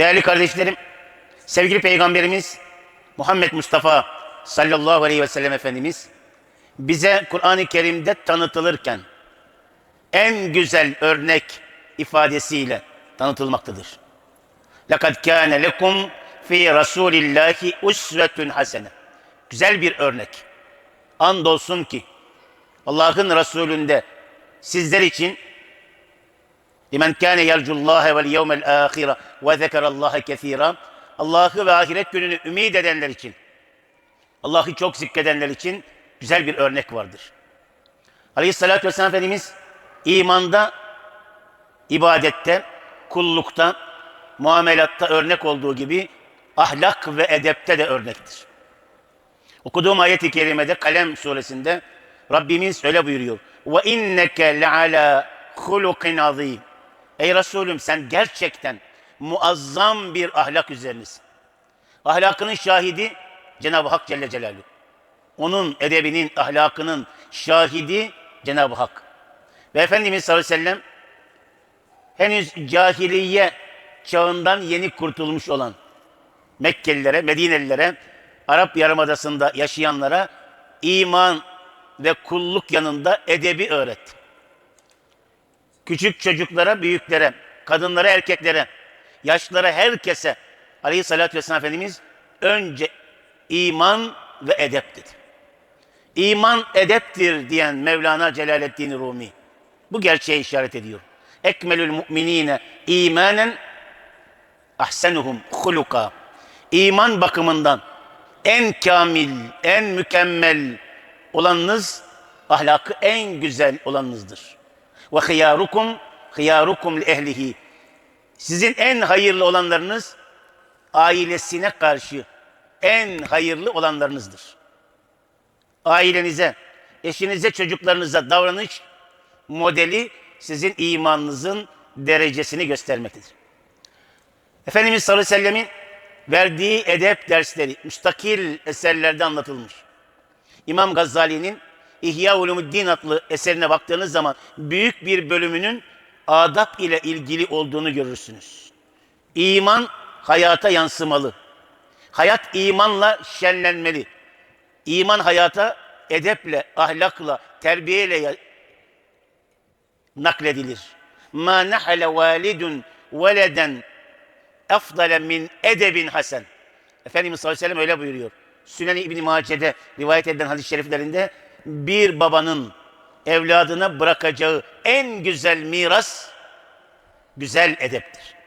Değerli kardeşlerim, sevgili Peygamberimiz Muhammed Mustafa sallallahu aleyhi ve sellem Efendimiz bize Kur'an-ı Kerim'de tanıtılırken en güzel örnek ifadesiyle tanıtılmaktadır. لَقَدْ كَانَ لَكُمْ فِي رَسُولِ اللّٰهِ اُسْوَةٌ حَسَنَةٌ Güzel bir örnek. Andolsun ki Allah'ın Resulünde sizler için limen kâne yercullâhe vel yevmel âhire ve zekerallâhe kethîrâ Allah'ı ve ahiret gününü ümit edenler için Allah'ı çok zikredenler için güzel bir örnek vardır. Aleyhissalatü vesselam Efendimiz imanda, ibadette, kullukta, muamelatta örnek olduğu gibi ahlak ve edepte de örnektir. Okuduğum ayet-i kerimede Kalem suresinde Rabbimiz öyle buyuruyor. Ve inneke leala hulukin azim. Ey Resulüm sen gerçekten muazzam bir ahlak üzerinesin. Ahlakının şahidi Cenab-ı Hak Celle Celaluhu. Onun edebinin, ahlakının şahidi Cenab-ı Hak. Ve Efendimiz sallallahu aleyhi ve sellem henüz cahiliye çağından yeni kurtulmuş olan Mekkelilere, Medinelilere, Arap Yarımadası'nda yaşayanlara iman ve kulluk yanında edebi öğretti. Küçük çocuklara, büyüklere, kadınlara, erkeklere, yaşlılara, herkese Aleyhisselatü Vesselam Efendimiz önce iman ve edep dedi. İman edeptir diyen Mevlana Celaleddin Rumi. Bu gerçeğe işaret ediyor. Ekmelül mu'minine imanen ahsenuhum huluka. İman bakımından en kamil, en mükemmel olanınız ahlakı en güzel olanınızdır. Ve hıyarukum hıyarukum li ehlihi. Sizin en hayırlı olanlarınız ailesine karşı en hayırlı olanlarınızdır. Ailenize, eşinize, çocuklarınıza davranış modeli sizin imanınızın derecesini göstermektedir. Efendimiz sallallahu aleyhi ve sellemin verdiği edep dersleri müstakil eserlerde anlatılmış. İmam Gazali'nin İhya Ulumuddin adlı eserine baktığınız zaman büyük bir bölümünün adab ile ilgili olduğunu görürsünüz. İman hayata yansımalı. Hayat imanla şenlenmeli. İman hayata edeple, ahlakla, terbiyeyle nakledilir. Ma nahale validun veleden efdale min edebin hasen. Efendimiz sallallahu aleyhi ve sellem öyle buyuruyor. Sünen-i İbn Mace'de rivayet edilen hadis-i şeriflerinde bir babanın evladına bırakacağı en güzel miras güzel edeptir.